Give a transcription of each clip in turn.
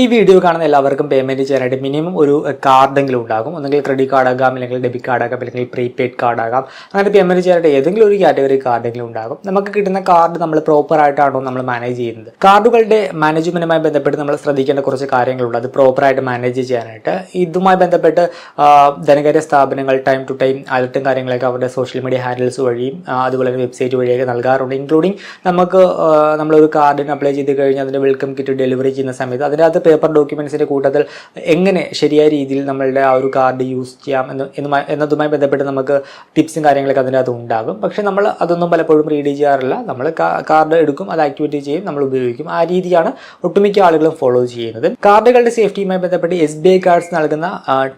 ഈ വീഡിയോ കാണുന്ന എല്ലാവർക്കും പേയ്മെന്റ് ചെയ്യാനായിട്ട് മിനിമം ഒരു കാർഡെങ്കിലും ഉണ്ടാകും. ഒന്നെങ്കിൽ ക്രെഡിറ്റ് കാർഡ് ആകാം അല്ലെങ്കിൽ ഡെബിറ്റ് കാർഡ് ആകാം അല്ലെങ്കിൽ പ്രീപെയ്ഡ് കാർഡ് ആകാം. അങ്ങനെ പേയ്മെന്റ് ചെയ്യാനായിട്ട് ഏതെങ്കിലും ഒരു കാറ്റഗറി കാർഡെങ്കിലും ഉണ്ടാകും. നമുക്ക് കിട്ടുന്ന കാർഡ് നമ്മൾ പ്രോപ്പർ ആയിട്ടാണോ നമ്മൾ മാനേജ് ചെയ്യുന്നത്? കാർഡുകളുടെ മാനേജ്മെന്റുമായി ബന്ധപ്പെട്ട് നമ്മൾ ശ്രദ്ധിക്കേണ്ട കുറച്ച് കാര്യങ്ങളുണ്ട്. അത് പ്രോപ്പർ ആയിട്ട് മാനേജ് ചെയ്യാനായിട്ട്. ഇതുമായി ബന്ധപ്പെട്ട് ധനകാര്യ സ്ഥാപനങ്ങൾ ടൈം ടു ടൈം അലർട്ടും കാര്യങ്ങളൊക്കെ അവരുടെ സോഷ്യൽ മീഡിയ ഹാൻഡിൽസ് വഴിയും അതുപോലെ തന്നെ വെബ്സൈറ്റ് വഴിയൊക്കെ നൽകാറുണ്ട്. ഇൻക്ലൂഡിങ് നമുക്ക് നമ്മളൊരു കാർഡിന് അപ്ലൈ ചെയ്ത് കഴിഞ്ഞാൽ അതിന്റെ വെൽക്കം കിറ്റ് ഡെലിവറി ചെയ്യുന്ന സമയത്ത് അതിനകത്ത് പേപ്പർ ഡോക്യുമെൻസിന്റെ കൂട്ടത്തിൽ എങ്ങനെ ശരിയായ രീതിയിൽ നമ്മളുടെ ആ ഒരു കാർഡ് യൂസ് ചെയ്യാം എന്ന് എന്നതുമായി ബന്ധപ്പെട്ട് നമുക്ക് ടിപ്സും കാര്യങ്ങളൊക്കെ അതിനകത്ത് ഉണ്ടാകും. പക്ഷേ നമ്മൾ അതൊന്നും പലപ്പോഴും റീഡ് ചെയ്യാറില്ല. നമ്മൾ കാർഡ് എടുക്കും അത് ആക്ടിവേറ്റ് ചെയ്യും നമ്മൾ ഉപയോഗിക്കും. ആ രീതിയാണ് ഒട്ടുമിക്ക ആളുകളും ഫോളോ ചെയ്യുന്നത്. കാർഡുകളുടെ സേഫ്റ്റിയുമായി ബന്ധപ്പെട്ട് എസ് ബി ഐ കാർഡ്സ് നൽകുന്ന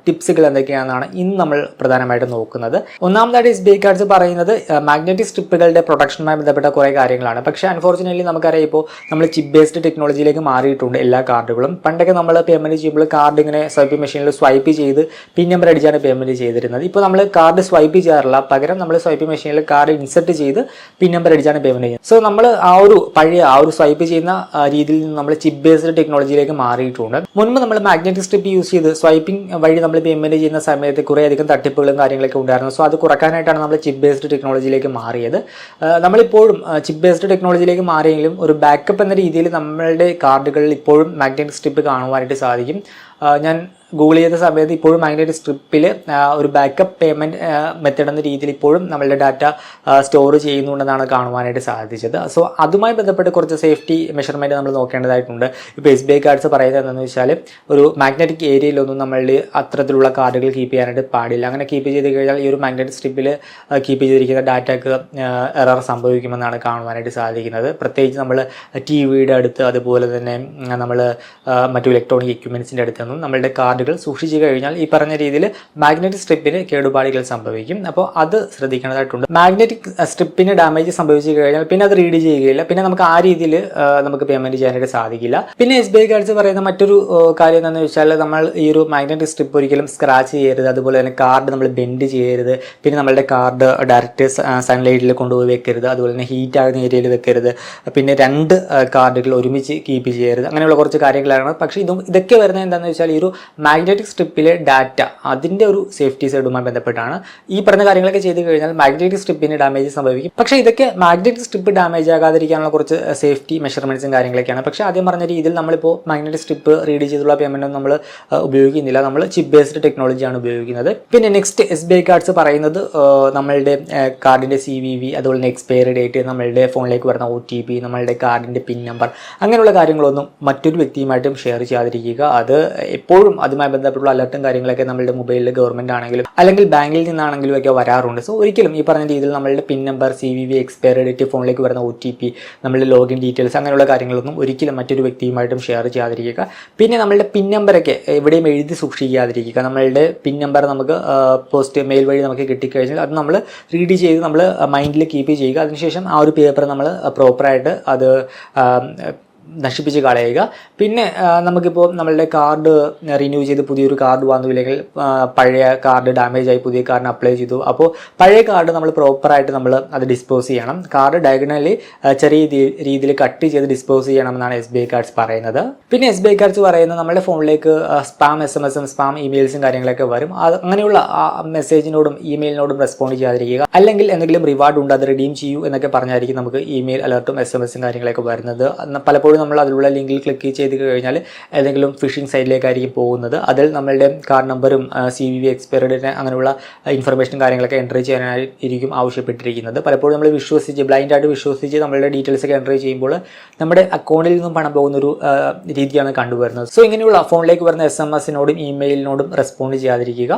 ടിപ്സുകൾ എന്തൊക്കെയാണെന്നാണ് ഇന്ന് നമ്മൾ പ്രധാനമായിട്ട് നോക്കുന്നത്. ഒന്നാമതായിട്ട് എസ് ബി ഐ കാർഡ്സ് പറയുന്നത് മാഗ്നറ്റിക് സ്ട്രിപ്പുകളുടെ പ്രൊട്ടക്ഷനുമായി ബന്ധപ്പെട്ട കുറേ കാര്യങ്ങളാണ്. പക്ഷേ അൺഫോർച്ചുനേറ്റ്ലി നമുക്കറിയാം ഇപ്പോൾ നമ്മൾ ചിപ്പ് ബേസ്ഡ് ടെക്നോളജിയിലേക്ക് മാറിയിട്ടുണ്ട് എല്ലാ കാർഡുകളും പണ്ടൊക്കെ നമ്മൾ പേയ്മെന്റ് ചെയ്യുമ്പോൾ കാർഡ് ഇങ്ങനെ സ്വൈപ്പ് മെഷീനിൽ സ്വൈപ്പ് ചെയ്ത് പിൻ നമ്പർ അടിച്ചാണ് പേയ്മെന്റ് ചെയ്തിരുന്നത്. ഇപ്പോൾ നമ്മൾ കാർഡ് സ്വൈപ്പ് ചെയ്യാറില്ല. പകരം നമ്മൾ സ്വൈപ്പ് മെഷീനിൽ കാർഡ് ഇൻസെർട്ട് ചെയ്ത് പിൻ നമ്പർ അടിച്ചാണ് പേയ്മെന്റ് ചെയ്യുന്നത്. സോ നമ്മൾ ആ ഒരു പഴയ ആ ഒരു സ്വൈപ്പ് ചെയ്യുന്ന രീതിയിൽ നിന്ന് നമ്മൾ ചിപ്പ് ബേസ്ഡ് ടെക്നോളജിയിലേക്ക് മാറിയിട്ടുണ്ട്. മുൻപ് നമ്മൾ മാഗ്നറ്റിക് സ്ട്രിപ്പ് യൂസ് ചെയ്ത് സ്വൈപ്പിംഗ് വഴി നമ്മൾ പേയ്മെന്റ് ചെയ്യുന്ന സമയത്ത് കുറേയധികം തട്ടിപ്പുകളും കാര്യങ്ങളൊക്കെ ഉണ്ടായിരുന്നു. സോ അത് കുറക്കാനായിട്ടാണ് നമ്മൾ ചിപ്പ് ബേസ്ഡ് ടെക്നോളജിയിലേക്ക് മാറിയത്. നമ്മളിപ്പോഴും ചിപ്പ് ബേസ്ഡ് ടെക്നോളജിയിലേക്ക് മാറിയെങ്കിലും ഒരു ബാക്കപ്പ് എന്ന രീതിയിൽ നമ്മളുടെ കാർഡുകളിൽ ഇപ്പോഴും മാഗ്നറ്റിക് സ്ട്രിപ്പ് കാണുവാനായിട്ട് സാധിക്കും. ഞാൻ ഗൂഗിൾ ചെയ്ത സമയത്ത് ഇപ്പോഴും മാഗ്നറ്റിക് സ്ട്രിപ്പിൽ ഒരു ബാക്കപ്പ് പേയ്മെന്റ് മെത്തേഡ് എന്ന രീതിയിൽ ഇപ്പോഴും നമ്മളുടെ ഡാറ്റ സ്റ്റോർ ചെയ്യുന്നുണ്ടെന്നാണ് കാണുവാനായിട്ട് സാധിച്ചത്. സോ അതുമായി ബന്ധപ്പെട്ട് കുറച്ച് സേഫ്റ്റി മെഷർമെന്റ് നമ്മൾ നോക്കേണ്ടതായിട്ടുണ്ട്. ഇപ്പോൾ എസ് ബി ഐ കാർഡ്സ് പറയുന്നത് എന്താണെന്ന് വെച്ചാൽ ഒരു മാഗ്നറ്റിക് ഏരിയയിലൊന്നും നമ്മൾ അത്തരത്തിലുള്ള കാർഡുകൾ കീപ്പ് ചെയ്യാനായിട്ട് പാടില്ല. അങ്ങനെ കീപ്പ് ചെയ്ത് കഴിഞ്ഞാൽ ഈ ഒരു മാഗ്നറ്റിക് സ്ട്രിപ്പിൽ കീപ്പ് ചെയ്തിരിക്കുന്ന ഡാറ്റയ്ക്ക് എറർ സംഭവിക്കുമെന്നാണ് കാണുവാനായിട്ട് സാധിക്കുന്നത്. പ്രത്യേകിച്ച് നമ്മൾ ടി വിയുടെ അടുത്ത് അതുപോലെ തന്നെ നമ്മൾ മറ്റു ഇലക്ട്രോണിക് എക്യുപ്മെൻസിന്റെ അടുത്തൊന്നും നമ്മളുടെ കാർഡുകൾ സൂക്ഷിച്ചു കഴിഞ്ഞാൽ ഈ പറഞ്ഞ രീതിയിൽ മാഗ്നറ്റിക് സ്ട്രിപ്പിന് കേടുപാടുകൾ സംഭവിക്കും. അപ്പോൾ അത് ശ്രദ്ധിക്കേണ്ടതായിട്ടുണ്ട്. മാഗ്നറ്റിക് സ്ട്രിപ്പിന് ഡാമേജ് സംഭവിച്ചു കഴിഞ്ഞാൽ പിന്നെ അത് റീഡ് ചെയ്യുകയില്ല. പിന്നെ നമുക്ക് ആ രീതിയിൽ നമുക്ക് പേയ്മെന്റ് ചെയ്യാനായിട്ട് സാധിക്കില്ല. പിന്നെ എസ് ബി ഐ കാർഡ്സ് പറയുന്ന മറ്റൊരു കാര്യം എന്താണെന്ന് വെച്ചാൽ നമ്മൾ ഈ ഒരു മാഗ്നറ്റിക് സ്ട്രിപ്പ് ഒരിക്കലും സ്ക്രാച്ച് ചെയ്യരുത്. അതുപോലെ തന്നെ കാർഡ് നമ്മൾ ബെൻഡ് ചെയ്യരുത്. പിന്നെ നമ്മളുടെ കാർഡ് ഡയറക്റ്റ് സൺലൈറ്റിൽ കൊണ്ടുപോയി വെക്കരുത്. അതുപോലെ തന്നെ ഹീറ്റ് ആകുന്ന ഏരിയയിൽ വെക്കരുത്. പിന്നെ രണ്ട് കാർഡുകൾ ഒരുമിച്ച് കീപ്പ് ചെയ്യരുത്. അങ്ങനെയുള്ള കുറച്ച് കാര്യങ്ങളാണ്. പക്ഷേ ഇതും ഇതൊക്കെ വരുന്നത് എന്താണെന്ന് വെച്ചാൽ ഈ ഒരു മാഗ്നറ്റിക് സ്ട്രിപ്പിലെ ഡാറ്റ അതിന്റെ ഒരു സേഫ്റ്റി സൈഡുമായി ബന്ധപ്പെട്ടാണ്. ഈ പറഞ്ഞ കാര്യങ്ങളൊക്കെ ചെയ്ത് കഴിഞ്ഞാൽ മാഗ്നറ്റിക് സ്ട്രിപ്പിന് ഡാമേജ് സംഭവിക്കും. പക്ഷേ ഇതൊക്കെ മാഗ്നറ്റിക് സ്ട്രിപ്പ് ഡാമേജ് ആകാതിരിക്കാനുള്ള കുറച്ച് സേഫ്റ്റി മെഷർമെന്റ്സും കാര്യങ്ങളൊക്കെയാണ്. പക്ഷേ ആദ്യം പറഞ്ഞ രീതിയിൽ നമ്മളിപ്പോൾ മാഗ്നറ്റിക് സ്ട്രിപ്പ് റീഡ് ചെയ്തുള്ള പേയ്മെന്റ് നമ്മൾ ഉപയോഗിക്കുന്നില്ല. നമ്മൾ ചിപ്പ് ബേസ്ഡ് ടെക്നോളജിയാണ് ഉപയോഗിക്കുന്നത്. പിന്നെ next S B I cards പറയുന്നത് നമ്മളുടെ കാർഡിന്റെ സി വി വി അതുപോലെ എക്സ്പയറി ഡേറ്റ് നമ്മളുടെ ഫോണിലേക്ക് വരുന്ന ഒ ടി പി നമ്മളുടെ കാർഡിന്റെ പിൻ നമ്പർ അങ്ങനെയുള്ള കാര്യങ്ങളൊന്നും മറ്റൊരു വ്യക്തിയുമായിട്ടും ഷെയർ ചെയ്യാതിരിക്കുക. അത് എപ്പോഴും അതുമായി ബന്ധപ്പെട്ടുള്ള അലർട്ടും കാര്യങ്ങളൊക്കെ നമ്മളുടെ മൊബൈലിൽ ഗവൺമെന്റ് ആണെങ്കിലും അല്ലെങ്കിൽ ബാങ്കിൽ നിന്നാണെങ്കിലും ഒക്കെ വരാറുണ്ട്. സോ ഒരിക്കലും ഈ പറഞ്ഞ രീതിയിൽ നമ്മളുടെ PIN number C V V expire date ഫോണിലേക്ക് വരുന്ന ഒ ടി പി നമ്മളുടെ ലോഗിൻ ഡീറ്റെയിൽസ് അങ്ങനെയുള്ള കാര്യങ്ങളൊന്നും ഒരിക്കലും മറ്റൊരു വ്യക്തിയുമായിട്ടും ഷെയർ ചെയ്യാതിരിക്കുക. പിന്നെ നമ്മളുടെ പിൻ നമ്പറൊക്കെ എവിടെയും എഴുതി സൂക്ഷിക്കാതിരിക്കുക. നമ്മളുടെ പിൻ നമ്പർ നമുക്ക് പോസ്റ്റ് മെയിൽ വഴി നമുക്ക് കിട്ടിക്കഴിഞ്ഞാൽ അത് നമ്മൾ റീഡ് ചെയ്ത് നമ്മൾ മൈൻഡിൽ കീപ്പ് ചെയ്യുക. അതിനുശേഷം ആ ഒരു പേപ്പർ നമ്മൾ പ്രോപ്പറായിട്ട് അത് നശിപ്പിച്ച് കളയുക. പിന്നെ നമുക്കിപ്പോൾ നമ്മളുടെ കാർഡ് റിന്യൂ ചെയ്ത് പുതിയൊരു കാർഡ് വന്നു. ഇല്ലെങ്കിൽ പഴയ കാർഡ് ഡാമേജ് ആയി പുതിയ കാർഡിന് അപ്ലൈ ചെയ്തു. അപ്പോൾ പഴയ കാർഡ് നമ്മൾ പ്രോപ്പറായിട്ട് നമ്മൾ അത് ഡിസ്പോസ് ചെയ്യണം. കാർഡ് ഡയഗണലി ചെറിയ രീതിയിൽ കട്ട് ചെയ്ത് ഡിസ്പോസ് ചെയ്യണമെന്നാണ് എസ് ബി ഐ കാർഡ്സ് പറയുന്നത്. പിന്നെ എസ് ബി ഐ കാർഡ്സ് പറയുന്നത് നമ്മുടെ ഫോണിലേക്ക് സ്പാം എസ് എം എസും സ്പാം ഇമെയിൽസും കാര്യങ്ങളൊക്കെ വരും. അങ്ങനെയുള്ള മെസ്സേജിനോടും ഇമെയിലിനോടും റെസ്പോണ്ട് ചെയ്യാതിരിക്കുക. അല്ലെങ്കിൽ എന്തെങ്കിലും റിവാർഡ് ഉണ്ട് അത് റിഡീം ചെയ്യൂ എന്നൊക്കെ പറഞ്ഞായിരിക്കും നമുക്ക് ഇമെയിൽ അലർട്ടും എസ് എം എസും കാര്യങ്ങളൊക്കെ വരുന്നത്. പലപ്പോഴും നമ്മൾ അതിലുള്ള ലിങ്കിൽ ക്ലിക്ക് ചെയ്ത് കഴിഞ്ഞാൽ ഏതെങ്കിലും ഫിഷിംഗ് സൈറ്റിലേക്കായിരിക്കും പോകുന്നത്. അതിൽ നമ്മളുടെ കാർഡ് നമ്പറും സി വി വി എക്സ്പയർഡ് അങ്ങനെയുള്ള ഇൻഫർമേഷനും കാര്യങ്ങളൊക്കെ എൻട്രി ചെയ്യാനായിരിക്കും ആവശ്യപ്പെട്ടിരിക്കുന്നത്. പലപ്പോഴും നമ്മൾ വിശ്വസിച്ച് ബ്ലൈൻഡായിട്ട് വിശ്വസിച്ച് നമ്മളുടെ ഡീറ്റെയിൽസ് ഒക്കെ എൻട്രി ചെയ്യുമ്പോൾ നമ്മുടെ അക്കൗണ്ടിൽ നിന്നും പണം പോകുന്ന ഒരു രീതിയാണ് കണ്ടുവരുന്നത്. സോ ഇങ്ങനെയുള്ള ഫോണിലേക്ക് വരുന്ന എസ് എം എസിനോടും ഇമെയിലിനോടും റെസ്പോണ്ട് ചെയ്യാതിരിക്കുക.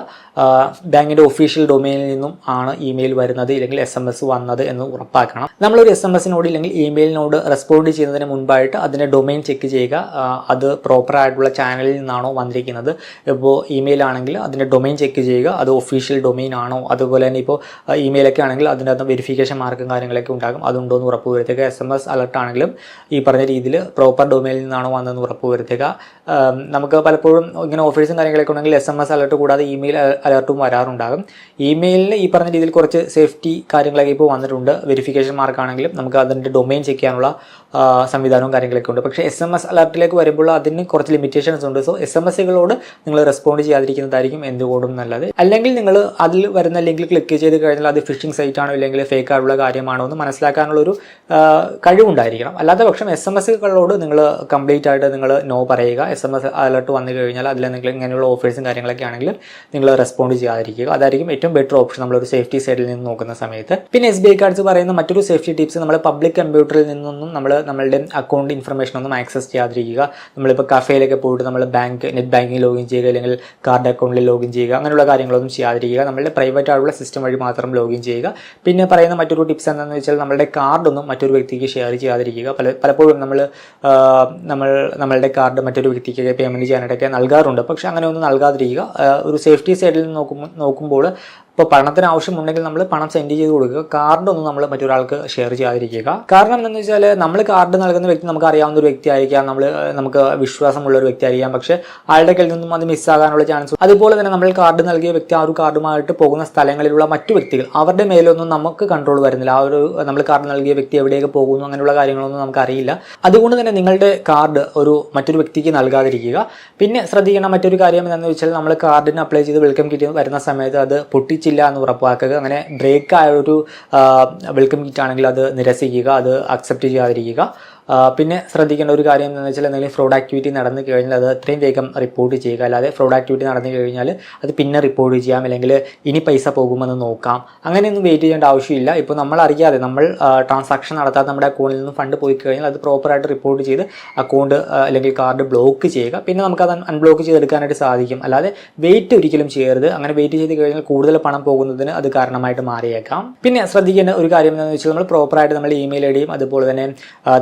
ബാങ്കിന്റെ ഒഫീഷ്യൽ ഡൊമൈനിൽ നിന്നും ആണ് ഇമെയിൽ വരുന്നത് ഇല്ലെങ്കിൽ എസ് എം എസ് വന്നത് എന്ന് ഉറപ്പാക്കണം. നമ്മളൊരു എസ് എം എസിനോട് ഇല്ലെങ്കിൽ ഇമെയിലിനോട് റെസ്പോണ്ട് ചെയ്യുന്നതിന് മുൻപായിട്ട് അതിന്റെ ഡൊമൈൻ ചെക്ക് ചെയ്യുക. അത് പ്രോപ്പർ ആയിട്ടുള്ള ചാനലിൽ നിന്നാണോ വന്നിരിക്കുന്നത്. ഇപ്പോൾ ഇമെയിൽ ആണെങ്കിൽ അതിന്റെ ഡൊമൈൻ ചെക്ക് ചെയ്യുക. അത് ഒഫീഷ്യൽ ഡൊമൈൻ ആണോ? അതുപോലെ തന്നെ ഇപ്പോൾ ഇമെയിലൊക്കെ ആണെങ്കിൽ അതിന്റെ അകത്ത് വെരിഫിക്കേഷൻ മാർക്കും കാര്യങ്ങളൊക്കെ ഉണ്ടാകും. അതുണ്ടോ എന്ന് ഉറപ്പുവരുത്തുക എസ് എം എസ് അലർട്ട് ആണെങ്കിലും ഈ പറഞ്ഞ രീതിയിൽ പ്രോപ്പർ ഡൊമൈനിൽ നിന്നാണോ വന്നതെന്ന് ഉറപ്പുവരുത്തുക നമുക്ക് പലപ്പോഴും ഇങ്ങനെ ഓഫീസും കാര്യങ്ങളൊക്കെ ഉണ്ടെങ്കിൽ എസ് എം എസ് അലർട്ട് കൂടാതെ ഇമെയിൽ അലർട്ടും വരാറുണ്ടാകും. ഇമെയിലിൽ ഈ പറഞ്ഞ രീതിയിൽ കുറച്ച് സേഫ്റ്റി കാര്യങ്ങളൊക്കെ ഇപ്പോൾ വന്നിട്ടുണ്ട്. വെരിഫിക്കേഷൻ മാർക്കാണെങ്കിലും നമുക്ക് അതിന്റെ ഡൊമൈൻ ചെക്ക് ചെയ്യാനുള്ള സംവിധാനവും കാര്യങ്ങളൊക്കെ ഉണ്ട്. പക്ഷേ എസ് എം എസ് അലർട്ടിലേക്ക് വരുമ്പോൾ അതിന് കുറച്ച് ലിമിറ്റേഷൻസ് ഉണ്ട്. സോ എസ് എം എസ്സുകളോട് നിങ്ങൾ റെസ്പോണ്ട് ചെയ്യാതിരിക്കുന്നതായിരിക്കും എന്തുകൊണ്ടും നല്ലത്. അല്ലെങ്കിൽ നിങ്ങൾ അതിൽ വരുന്ന ലിങ്കിൽ ക്ലിക്ക് ചെയ്ത് കഴിഞ്ഞാൽ അത് ഫിഷിംഗ് സൈറ്റ് ആണോ ഇല്ലെങ്കിൽ ഫേക്ക് ആയിട്ടുള്ള കാര്യമാണോ എന്ന് മനസ്സിലാക്കാനുള്ള ഒരു കഴിവുണ്ടായിരിക്കണം. അല്ലാത്ത പക്ഷം എസ് എം എസ്സുകളോട് നിങ്ങൾ കംപ്ലീറ്റ് ആയിട്ട് നിങ്ങൾ നോ പറയുക. എസ് എം എസ് അലർട്ട് വന്നു കഴിഞ്ഞാൽ അതിൽ നിങ്ങൾ ഇങ്ങനെയുള്ള ഓഫേഴ്സും കാര്യങ്ങളൊക്കെ ആണെങ്കിൽ നിങ്ങൾ റെസ്പോണ്ട് ചെയ്യാതിരിക്കുക. അതായിരിക്കും ഏറ്റവും ബെറ്റർ ഓപ്ഷൻ നമ്മളൊരു സേഫ്റ്റി സൈഡിൽ നിന്ന് നോക്കുന്ന സമയത്ത്. പിന്നെ എസ് ബി ഐ കാർഡ്സ് പറയുന്ന മറ്റൊരു സേഫ്റ്റി ടിപ്സ് നമ്മൾ പബ്ലിക് കമ്പ്യൂട്ടറിൽ നിന്നൊന്നും നമ്മൾ നമ്മളുടെ അക്കൗണ്ട് ഇൻഫർമേഷൻ ഒന്നും ആക്സസ് ചെയ്യാതിരിക്കുക. നമ്മളിപ്പോൾ കഫേയിലൊക്കെ പോയിട്ട് നമ്മൾ ബാങ്ക് നെറ്റ് ബാങ്കിങ് ലോഗിൻ ചെയ്യുക അല്ലെങ്കിൽ കാർഡ് അക്കൗണ്ടിൽ ലോഗിൻ ചെയ്യുക അങ്ങനെയുള്ള കാര്യങ്ങളൊന്നും ചെയ്യാതിരിക്കുക. നമ്മളുടെ പ്രൈവറ്റ് ആയിട്ടുള്ള സിസ്റ്റം വഴി മാത്രം ലോഗിൻ ചെയ്യുക. പിന്നെ പറയുന്ന മറ്റൊരു ടിപ്സ് എന്താണെന്ന് വെച്ചാൽ നമ്മളുടെ കാർഡൊന്നും മറ്റൊരു വ്യക്തിക്ക് ഷെയർ ചെയ്യാതിരിക്കുക. പല പലപ്പോഴും നമ്മൾ നമ്മൾ നമ്മളുടെ കാർഡ് മറ്റൊരു വ്യക്തിക്കൊക്കെ പേയ്മെന്റ് ചെയ്യാനായിട്ടൊക്കെ നൽകാറുണ്ട്. പക്ഷേ അങ്ങനെ ഒന്നും നൽകാതിരിക്കുക ഒരു സേഫ്റ്റി സൈഡിൽ നിന്ന് നോക്കുമ്പോൾ നോക്കുമ്പോൾ ഇപ്പോൾ പണത്തിന് ആവശ്യമുണ്ടെങ്കിൽ നമ്മൾ പണം സെൻഡ് ചെയ്ത് കൊടുക്കുക. കാർഡൊന്നും നമ്മൾ മറ്റൊരാൾക്ക് ഷെയർ ചെയ്യാതിരിക്കുക. കാരണം എന്താണെന്ന് വെച്ചാൽ നമ്മൾ കാർഡ് നൽകുന്ന വ്യക്തി നമുക്ക് അറിയാവുന്ന ഒരു വ്യക്തി ആയിരിക്കാം. നമ്മൾ നമുക്ക് വിശ്വാസമുള്ള ഒരു വ്യക്തി ആയിരിക്കാം. പക്ഷേ ആളുടെ കയ്യിൽ നിന്നും അത് മിസ്സാകാനുള്ള ചാൻസ് അതുപോലെ തന്നെ നമ്മൾ കാർഡ് നൽകിയ വ്യക്തി ആ ഒരു കാർഡുമായിട്ട് പോകുന്ന സ്ഥലങ്ങളിലുള്ള മറ്റു വ്യക്തികൾ അവരുടെ മേലൊന്നും നമുക്ക് കൺട്രോൾ വരുന്നില്ല. ആ ഒരു നമ്മൾ കാർഡ് നൽകിയ വ്യക്തി എവിടെയൊക്കെ പോകുന്നു അങ്ങനെയുള്ള കാര്യങ്ങളൊന്നും നമുക്ക് അറിയില്ല അതുകൊണ്ട് തന്നെ നിങ്ങളുടെ കാർഡ് ഒരു മറ്റൊരു വ്യക്തിക്ക് നൽകാതിരിക്കുക. പിന്നെ ശ്രദ്ധിക്കേണ്ട മറ്റൊരു കാര്യം എന്താണെന്ന് വെച്ചാൽ നമ്മൾ കാർഡിന് അപ്ലൈ ചെയ്ത് വെൽക്കം കിറ്റ് വരുന്ന സമയത്ത് അത് പൊട്ടിച്ചില്ല എന്ന് ഉറപ്പാക്കുക. അങ്ങനെ ബ്രേക്ക് ആയ ഒരു വെൽക്കം കിറ്റ് ആണെങ്കിൽ അത് നിരസിക്കുക അത് അക്സെപ്റ്റ് ചെയ്യാതിരിക്കുക. പിന്നെ ശ്രദ്ധിക്കേണ്ട ഒരു കാര്യം എന്താണെന്ന് വെച്ചാൽ എന്തെങ്കിലും ഫ്രോഡ് ആക്ടിവിറ്റി നടന്നു കഴിഞ്ഞാൽ അത് എത്രയും വേഗം റിപ്പോർട്ട് ചെയ്യുക. അല്ലാതെ ഫ്രോഡ് ആക്ടിവിറ്റി നടന്നു കഴിഞ്ഞാൽ അത് പിന്നെ റിപ്പോർട്ട് ചെയ്യാം. അല്ലെങ്കിൽ ഇനി പൈസ പോകുമെന്ന് നോക്കാം. അങ്ങനെയൊന്നും വെയിറ്റ് ചെയ്യേണ്ട ആവശ്യമില്ല. ഇപ്പോൾ നമ്മൾ അറിയാതെ നമ്മൾ ട്രാൻസാക്ഷൻ നടത്താതെ നമ്മുടെ അക്കൗണ്ടിൽ നിന്ന് ഫണ്ട് പോയി കഴിഞ്ഞാൽ അത് പ്രോപ്പറായിട്ട് റിപ്പോർട്ട് ചെയ്ത് അക്കൗണ്ട് അല്ലെങ്കിൽ കാർഡ് ബ്ലോക്ക് ചെയ്യുക. പിന്നെ നമുക്ക് അത് അൺബ്ലോക്ക് ചെയ്തെടുക്കാനായിട്ട് സാധിക്കും. അല്ലാതെ വെയിറ്റ് ഒരിക്കലും ചെയ്യരുത്. അങ്ങനെ വെയിറ്റ് ചെയ്ത് കഴിഞ്ഞാൽ കൂടുതൽ പണം പോകുന്നതിന് അത് കാരണമായിട്ട് മാറിയേക്കാം. പിന്നെ ശ്രദ്ധിക്കേണ്ട ഒരു കാര്യം എന്താണെന്ന് വെച്ചാൽ നമ്മൾ പ്രോപ്പറായിട്ട് നമ്മുടെ ഇമെയിൽ ഐ ഡിയും അതുപോലെ തന്നെ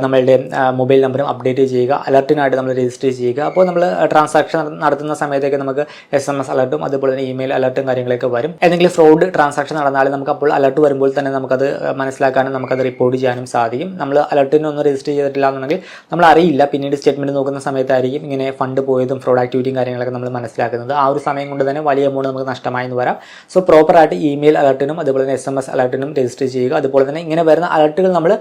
നമ്മളുടെ മൊബൈൽ നമ്പറും അപ്ഡേറ്റ് ചെയ്യുക അലർട്ടിനായിട്ട് നമ്മൾ രജിസ്റ്റർ ചെയ്യുക. അപ്പോൾ നമ്മൾ ട്രാൻസാക്ഷൻ നടത്തുന്ന സമയത്തൊക്കെ നമുക്ക് എസ് എം എസ് അലർട്ടും അതുപോലെ തന്നെ ഇമെയിൽ അലർട്ടും കാര്യങ്ങളൊക്കെ വരും. എന്തെങ്കിലും ഫ്രോഡ് ട്രാൻസാക്ഷൻ നടന്നാലും നമുക്ക് അപ്പോൾ അലർട്ട് വരുമ്പോൾ തന്നെ നമുക്കത് മനസ്സിലാക്കാനും നമുക്കത് റിപ്പോർട്ട് ചെയ്യാനും സാധിക്കും. നമ്മൾ അലർട്ടിനൊന്നും രജിസ്റ്റർ ചെയ്തിട്ടില്ല എന്നുണ്ടെങ്കിൽ നമ്മൾ അറിയില്ല. പിന്നീട് സ്റ്റേറ്റ്മെന്റ് നോക്കുന്ന സമയത്തായിരിക്കും ഇങ്ങനെ ഫണ്ട് പോയതും ഫ്രോഡ് ആക്ടിവിറ്റിയും കാര്യങ്ങളൊക്കെ നമ്മൾ മനസ്സിലാക്കുന്നത്. ആ ഒരു സമയം കൊണ്ട് തന്നെ വലിയ എമൗണ്ട് നമുക്ക് നഷ്ടമായി എന്ന് വരാം. സോ പ്രോപ്പറായിട്ട് ഇമെയിൽ അലർട്ടിനും അതുപോലെ തന്നെ എസ് എം എസ് അലർട്ടിനും രജിസ്റ്റർ ചെയ്യുക. അതുപോലെ തന്നെ ഇങ്ങനെ വരുന്ന അലർട്ടുകൾ നമ്മൾ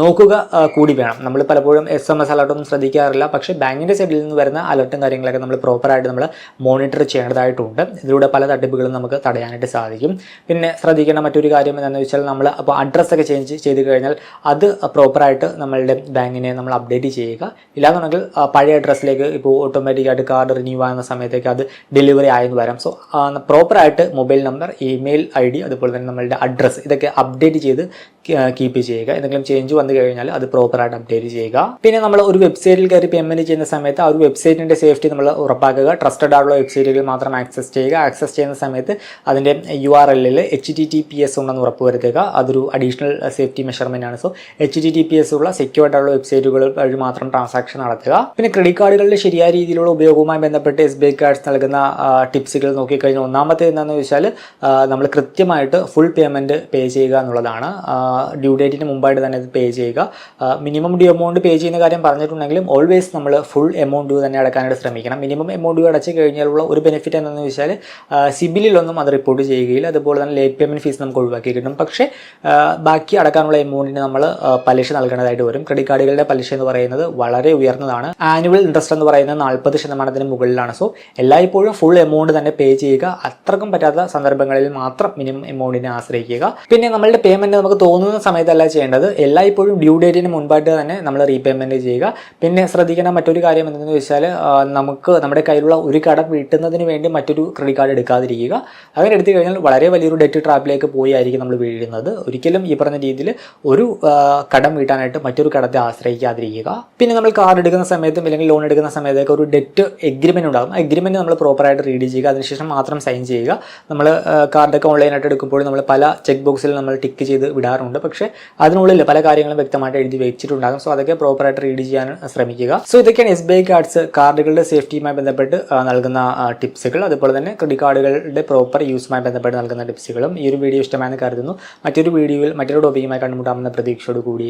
നോക്കുക കൂടി വേണം. നമ്മൾ പലപ്പോഴും എസ് എം എസ് അലർട്ടൊന്നും ശ്രദ്ധിക്കാറില്ല. പക്ഷേ ബാങ്കിന്റെ സൈഡിൽ നിന്ന് വരുന്ന അലർട്ടും കാര്യങ്ങളൊക്കെ നമ്മൾ പ്രോപ്പറായിട്ട് നമ്മൾ മോണിറ്റർ ചെയ്യേണ്ടതായിട്ടുണ്ട്. ഇതിലൂടെ പല തട്ടിപ്പുകളും നമുക്ക് തടയാനായിട്ട് സാധിക്കും. പിന്നെ ശ്രദ്ധിക്കേണ്ട മറ്റൊരു കാര്യം എന്താണെന്ന് വെച്ചാൽ നമ്മൾ അപ്പോൾ അഡ്രസ്സൊക്കെ ചേഞ്ച് ചെയ്ത് കഴിഞ്ഞാൽ അത് പ്രോപ്പറായിട്ട് നമ്മളുടെ ബാങ്കിനെ നമ്മൾ അപ്ഡേറ്റ് ചെയ്യുക. ഇല്ലാന്നുണ്ടെങ്കിൽ പഴയ അഡ്രസ്സിലേക്ക് ഇപ്പോൾ ഓട്ടോമാറ്റിക്കായിട്ട് കാർഡ് റിന്യൂ ആകുന്ന സമയത്തേക്ക് അത് ഡെലിവറി ആയെന്ന് വരാം. സോ പ്രോപ്പറായിട്ട് mobile number email I D അതുപോലെ തന്നെ നമ്മളുടെ അഡ്രസ്സ് ഇതൊക്കെ അപ്ഡേറ്റ് ചെയ്ത് കീപ്പ് ചെയ്യുക. എന്തെങ്കിലും ചേഞ്ച് വന്നു കഴിഞ്ഞാൽ അത് പ്രോപ്പറായിട്ട് അപ്ഡേറ്റ് ചെയ്യുക. പിന്നെ നമ്മൾ ഒരു വെബ്സൈറ്റിൽ കയറി പേയ്മെന്റ് ചെയ്യുന്ന സമയത്ത് ആ ഒരു വെബ്സൈറ്റിന്റെ സേഫ്റ്റി നമ്മൾ ഉറപ്പാക്കുക. ട്രസ്റ്റഡ് ആയിട്ടുള്ള വെബ്സൈറ്റുകൾ മാത്രം ആക്സസ് ചെയ്യുക. ആക്സസ് ചെയ്യുന്ന സമയത്ത് അതിന്റെ യു ആർ എല്ലിൽ H T T P S ഉണ്ടെന്ന് ഉറപ്പുവരുത്തുക അതൊരു അഡീഷണൽ സേഫ്റ്റി മെഷർമെന്റ് ആണ്. So H T T P S ഉള്ള സെക്യൂർഡ് ആയിട്ടുള്ള വെബ്സൈറ്റുകൾ വഴി മാത്രം ട്രാൻസാക്ഷൻ നടത്തുക. പിന്നെ ക്രെഡിറ്റ് കാർഡുകളുടെ ശരിയായ രീതിയിലുള്ള ഉപയോഗവുമായി ബന്ധപ്പെട്ട് എസ് ബി ഐ കാർഡ്സ് നൽകുന്ന ടിപ്സുകൾ നോക്കിക്കഴിഞ്ഞാൽ ഒന്നാമത്തെ എന്താണെന്ന് വെച്ചാൽ നമ്മൾ കൃത്യമായിട്ട് ഫുൾ പേയ്മെന്റ് പേ ചെയ്യുക എന്നുള്ളതാണ്. ഡ്യൂ ഡേറ്റിന് മുമ്പായിട്ട് തന്നെ ഇത് പേ ചെയ്യുക. മിനിമം ഡ്യൂ എമൗണ്ട് പേ ചെയ്യുന്ന കാര്യം പറഞ്ഞിട്ടുണ്ടെങ്കിലും ഓൾവേസ് നമ്മൾ ഫുൾ എമൗണ്ട് ഡ്യൂ തന്നെ അടക്കാനായിട്ട് ശ്രമിക്കണം. മിനിമം എമൗണ്ട് ഡ്യൂ അടച്ചു കഴിഞ്ഞാലുള്ള ഒരു ബെനിഫിറ്റ് എന്താണെന്ന് വെച്ചാൽ സിബിലിലൊന്നും അത് റിപ്പോർട്ട് ചെയ്യുകയില്ല. അതുപോലെ തന്നെ ലേറ്റ് പേയ്മെന്റ് ഫീസ് നമുക്ക് ഒഴിവാക്കി കിട്ടും. പക്ഷേ ബാക്കി അടക്കാനുള്ള എമൗണ്ടിന് നമ്മൾ പലിശ നൽകേണ്ടതായിട്ട് വരും. ക്രെഡിറ്റ് കാർഡുകളുടെ പലിശ എന്ന് പറയുന്നത് വളരെ ഉയർന്നതാണ്. ആനുവൽ ഇൻട്രസ്റ്റ് എന്ന് പറയുന്നത് നാൽപ്പത് ശതമാനത്തിന് മുകളിലാണ്. സോ എല്ലായ്പ്പോഴും ഫുൾ എമൗണ്ട് തന്നെ പേ ചെയ്യുക. അത്രക്കും പറ്റാത്ത സന്ദർഭങ്ങളിൽ മാത്രം മിനിമം എമൗണ്ടിനെ ആശ്രയിക്കുക. പിന്നെ നമ്മളുടെ പേയ്മെന്റ് നമുക്ക് തോന്നുന്ന സമയത്തല്ല ചെയ്യേണ്ടത്. എല്ലായ്പ്പോഴും ഡ്യൂ ഡേറ്റിന് മുൻപായിട്ട് തന്നെ നമ്മൾ റീപേയ്മെന്റ് ചെയ്യുക. പിന്നെ ശ്രദ്ധിക്കേണ്ട മറ്റൊരു കാര്യം എന്തെന്ന് വെച്ചാൽ നമുക്ക് നമ്മുടെ കയ്യിലുള്ള ഒരു കടം വീട്ടുന്നതിന് വേണ്ടി മറ്റൊരു ക്രെഡിറ്റ് കാർഡ് എടുക്കാതിരിക്കുക. അങ്ങനെ എടുത്തു കഴിഞ്ഞാൽ വളരെ വലിയൊരു ഡെറ്റ് ട്രാപ്പിലേക്ക് പോയി ആയിരിക്കും നമ്മൾ വീഴുന്നത്. ഒരിക്കലും ഈ പറഞ്ഞ രീതിയിൽ ഒരു കടം വീട്ടാനായിട്ട് മറ്റൊരു കടത്തെ ആശ്രയിക്കാതിരിക്കുക. പിന്നെ നമ്മൾ കാർഡ് എടുക്കുന്ന സമയത്തും അല്ലെങ്കിൽ ലോൺ എടുക്കുന്ന സമയത്തൊക്കെ ഒരു ഡെറ്റ് എഗ്രിമെന്റ് ഉണ്ടാകും. എഗ്രിമെന്റ് നമ്മൾ പ്രോപ്പറായിട്ട് റീഡ് ചെയ്യുക. അതിനുശേഷം മാത്രം സൈൻ ചെയ്യുക. നമ്മൾ കാർഡൊക്കെ ഓൺലൈനായിട്ട് എടുക്കുമ്പോൾ നമ്മൾ പല ചെക്ക് ബോക്സിൽ നമ്മൾ ടിക്ക് ചെയ്ത് വിടാറുണ്ട്. പക്ഷേ അതിനുള്ളിൽ പല കാര്യങ്ങളും വ്യക്തമായിട്ട് എഴുതി വെച്ചിട്ടുണ്ടാകും. സോ അതൊക്കെ പ്രോപ്പറായിട്ട് റീഡ് ചെയ്യാൻ ശ്രമിക്കുക. സോ ഇതൊക്കെയാണ് എസ് ബി ഐ കാർഡ്സ് കാർഡുകളുടെ സേഫ്റ്റിയുമായി ബന്ധപ്പെട്ട് നൽകുന്ന ടിപ്സുകൾ അതുപോലെ തന്നെ ക്രെഡിറ്റ് കാർഡുകളുടെ പ്രോപ്പർ യൂസുമായി ബന്ധപ്പെട്ട് നൽകുന്ന ടിപ്സുകളും ഈ ഒരു വീഡിയോ ഇഷ്ടമായെന്ന് കരുതുന്നു. മറ്റൊരു വീഡിയോയിൽ മറ്റൊരു ടോപ്പിക്കുമായി കണ്ടുമുട്ടാമെന്ന പ്രതീക്ഷയോട് കൂടി